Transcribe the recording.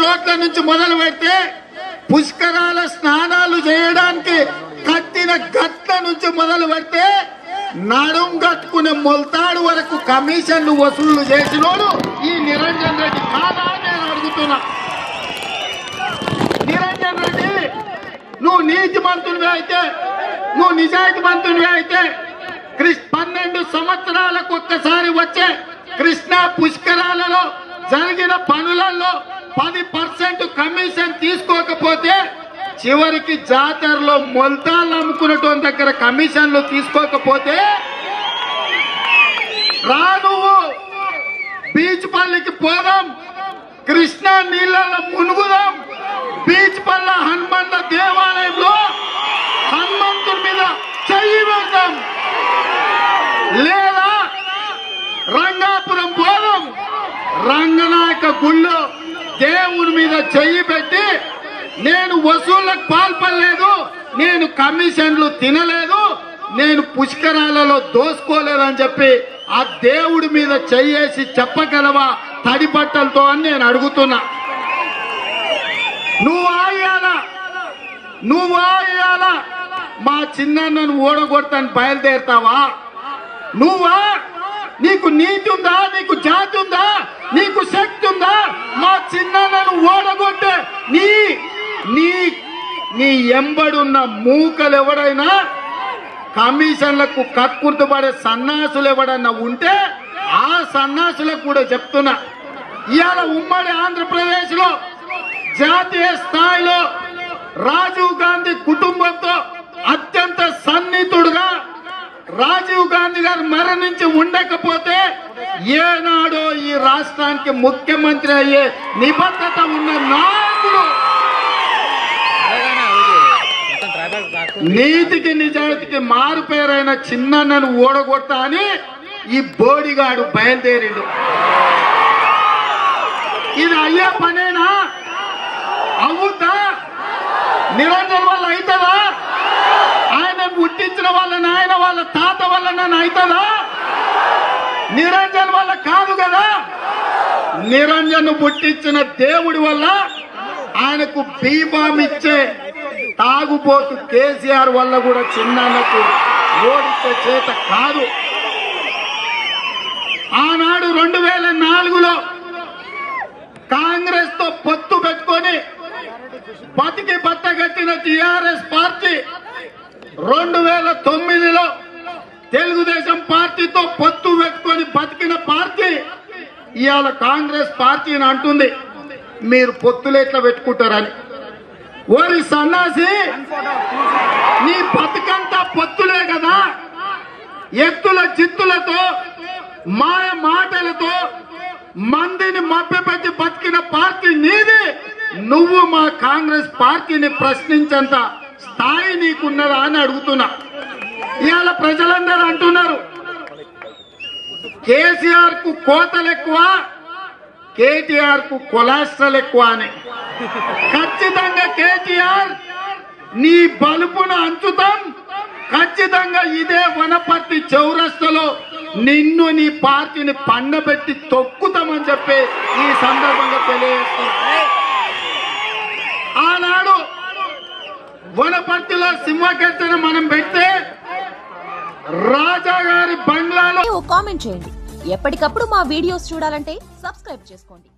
రోడ్ల నుంచి మొదలు పెడితే పుష్కరాల స్నానాలు చేయడానికి కట్టిన గట్ల నుంచి మొదలు పెడితే నడుం కట్టుకునే మొల్తాడు వరకు కమిషన్లు వసూళ్ళు చేసినోడు ఈ నిరంజన్ రెడ్డి. కాదా నేను అడుగుతున్నా. నిరంజన్ రెడ్డి నువ్వు నీతి మంత్రునివి అయితే నువ్వు నిజాయితీ మంత్రునివి అయితే క్రిస్ పన్నెండు సంవత్సరాలకు ఒక్కసారి వచ్చే కృష్ణా పుష్కరాలలో జరిగిన పనులలో పది పర్సెంట్ కమిషన్ తీసుకోకపోతే చివరికి జాతరలో మొల్తాలు అమ్ముకున్నటువంటి దగ్గర కమిషన్లు తీసుకోకపోతే రా నువ్వు బీచ్ పల్లికి పోదాం. కృష్ణా నీళ్ళలో మునుగుదాం. బీచ్ పల్ల హనుమంత దేవాలయంలో హనుమంతుడి మీద చెయ్యి వేద్దాం. లేదా రంగాపురం పోదాం. రంగనాయక గుళ్ళో దేవుని మీద చెయ్యి పెట్టి నేను వసూళ్ళకు పాల్పడలేదు నేను కమిషన్లు తినలేదు నేను పుష్కరాలలో దోసుకోలేదని చెప్పి ఆ దేవుడి మీద చెయ్యేసి చెప్పగలవా? తడి బట్టలతో అని నేను అడుగుతున్నా. నువ్వు ఆయాలా నువ్వు ఆయాలా మా చిన్నన్నను ఓడగొడతాను బయలుదేరుతావా? నువ్వా? నీకు నీతి ఉందా? నీకు జాతి ఉందా? నీకు శక్తి ఉందా? మా చిన్నను ఓడగొట్టే నీ నీ నీ ఎంబడున్న మూకలు ఎవడైనా కమిషన్లకు కక్కుర్తుపడే సన్నాసులు ఎవడన్నా ఉంటే ఆ సన్నాసులకు కూడా చెప్తున్నా. ఇవాళ ఉమ్మడి ఆంధ్రప్రదేశ్లో జాతీయ స్థాయిలో రాజీవ్ గాంధీ ఏనాడో ఈ రాష్ట్రానికి ముఖ్యమంత్రి అయ్యే నిబద్ధత ఉన్న నాయకుడు. నీతికి నిజాయితీకి మారు పేరైన చిన్నన్నను ఓడగొట్టా అని ఈ బోడిగాడు బయలుదేరిండు. ఇది అయ్యే పనేనా? అవుతా నిరంజన్ వల్ల అవుతుందా ఆయన పుట్టించిన వాళ్ళ నాయన వాళ్ళ తాత వల్ల నన్ను అవుతుందా నిరంజన్ వల్ల కాదు కదా. నిరంజన్ పుట్టించిన దేవుడి వల్ల ఆయనకు బీబాం ఇచ్చే తాగుబోతు కేసీఆర్ వల్ల కూడా చిన్నకు ఓడిచ్చే చేత కాదు. ఆనాడు రెండు వేల నాలుగులో కాంగ్రెస్తో పొత్తు పెట్టుకొని బతికి బట్టగట్టిన టిఆర్ఎస్ పార్టీ రెండు వేల తొమ్మిదిలో తెలుగుదేశం పార్టీతో పొత్తు పెట్టుకొని బతికిన పార్టీ ఇవాళ కాంగ్రెస్ పార్టీని అంటుంది. మీరు పొత్తులు ఎట్లా పెట్టుకుంటారని. ఓరి సన్నాసి నీ బతుకంతా పొత్తులే కదా. ఎత్తుల చిత్తులతో మాయ మాటలతో మందిని మభ్యపెట్టి బతికిన పార్టీ నీది. నువ్వు మా కాంగ్రెస్ పార్టీని ప్రశ్నించేంత స్థాయి నీకున్నదా అని అడుగుతున్నా. ఇవాళ ప్రజలందరూ అంటున్నారు. కేసీఆర్కు కోతలు ఎక్కువ కేటీఆర్కు కొలాస్ట్రల్ ఎక్కువ అని. ఖచ్చితంగా కేటీఆర్ నీ బలుపును అంచుతాం. ఖచ్చితంగా ఇదే వనపర్తి చౌరస్తలో నిన్ను నీ పార్టీని పండబెట్టి తొక్కుతామని చెప్పి ఈ సందర్భంగా తెలియజేస్తున్నా ఆనాడు వనపర్తిలో సింహగర్జన మనం పెడితే రాజా గారి బంగ్లాలో ఓ కామెంట్ చేయండి. ఎప్పటికప్పుడు మా వీడియోస్ చూడాలంటే సబ్స్క్రైబ్ చేసుకోండి.